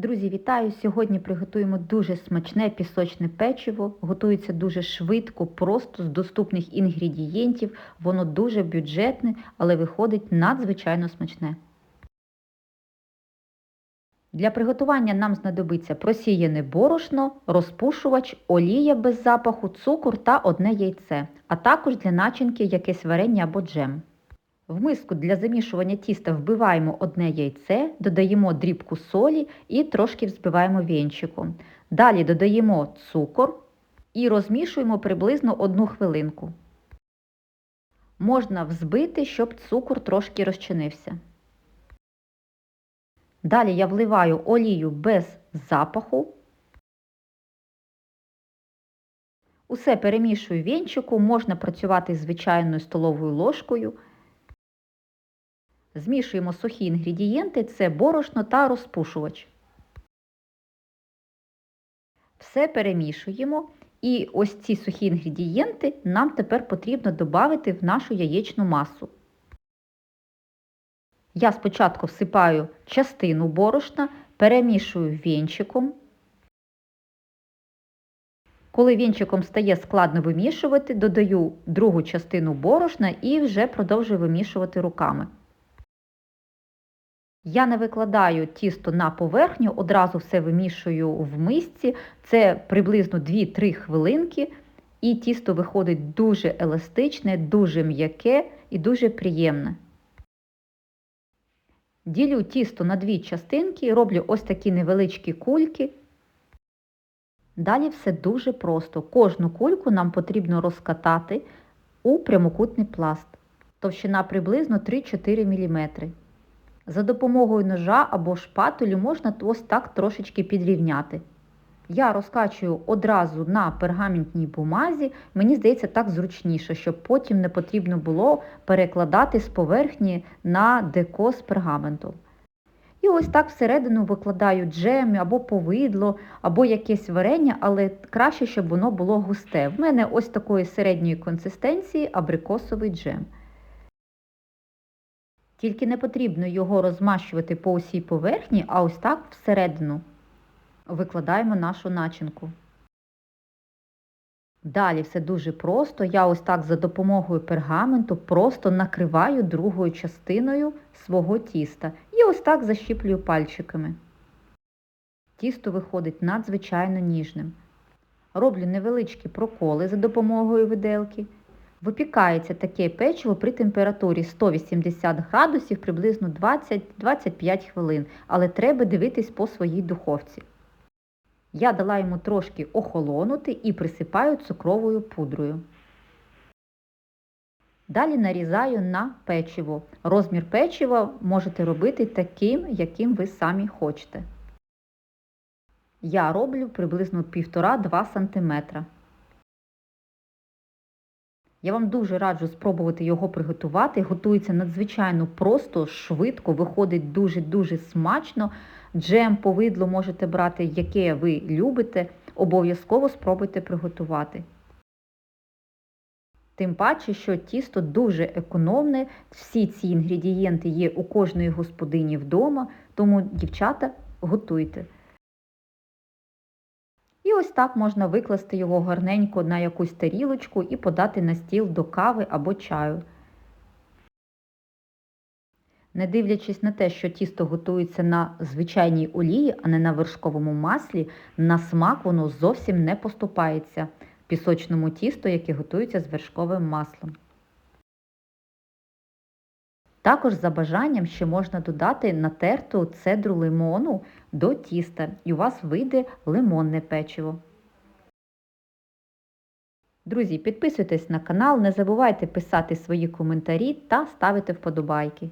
Друзі, вітаю! Сьогодні приготуємо дуже смачне пісочне печиво. Готується дуже швидко, просто з доступних інгредієнтів. Воно дуже бюджетне, але виходить надзвичайно смачне. Для приготування нам знадобиться просіяне борошно, розпушувач, олія без запаху, цукор та одне яйце, а також для начинки якесь варення або джем. В миску для замішування тіста вбиваємо одне яйце, додаємо дрібку солі і трошки взбиваємо вінчиком. Далі додаємо цукор і розмішуємо приблизно одну хвилинку. Можна взбити, щоб цукор трошки розчинився. Далі я вливаю олію без запаху. Усе перемішую вінчику, можна працювати звичайною столовою ложкою. Змішуємо сухі інгредієнти, це борошно та розпушувач. Все перемішуємо. І ось ці сухі інгредієнти нам тепер потрібно додати в нашу яєчну масу. Я спочатку всипаю частину борошна, перемішую вінчиком. Коли вінчиком стає складно вимішувати, додаю другу частину борошна і вже продовжую вимішувати руками. Я не викладаю тісто на поверхню, одразу все вимішую в мисці. Це приблизно 2-3 хвилинки, і тісто виходить дуже еластичне, дуже м'яке і дуже приємне. Ділю тісто на дві частинки, роблю ось такі невеличкі кульки. Далі все дуже просто. Кожну кульку нам потрібно розкатати у прямокутний пласт. Товщина приблизно 3-4 мм. За допомогою ножа або шпатулю можна ось так трошечки підрівняти. Я розкачую одразу на пергаментній бумазі, мені здається, так зручніше, щоб потім не потрібно було перекладати з поверхні на деко з пергаменту. І ось так всередину викладаю джем або повидло, або якесь варення, але краще, щоб воно було густе. В мене ось такої середньої консистенції абрикосовий джем. Тільки не потрібно його розмащувати по усій поверхні, а ось так всередину викладаємо нашу начинку. Далі все дуже просто. Я ось так за допомогою пергаменту просто накриваю другою частиною свого тіста і ось так защіплюю пальчиками. Тісто виходить надзвичайно ніжним. Роблю невеличкі проколи за допомогою виделки. Випікається таке печиво при температурі 180 градусів приблизно 20-25 хвилин, але треба дивитись по своїй духовці. Я дала йому трошки охолонути і присипаю цукровою пудрою. Далі нарізаю на печиво. Розмір печива можете робити таким, яким ви самі хочете. Я роблю приблизно 1,5-2 см. Я вам дуже раджу спробувати його приготувати. Готується надзвичайно просто, швидко, виходить дуже-дуже смачно. Джем, повидло можете брати, яке ви любите. Обов'язково спробуйте приготувати. Тим паче, що тісто дуже економне, всі ці інгредієнти є у кожної господині вдома, тому, дівчата, готуйте. І ось так можна викласти його гарненько на якусь тарілочку і подати на стіл до кави або чаю. Не дивлячись на те, що тісто готується на звичайній олії, а не на вершковому маслі, на смак воно зовсім не поступається пісочному тісту, яке готується з вершковим маслом. Також за бажанням ще можна додати натерту цедру лимону до тіста, і у вас вийде лимонне печиво. Друзі, підписуйтесь на канал, не забувайте писати свої коментарі та ставити вподобайки.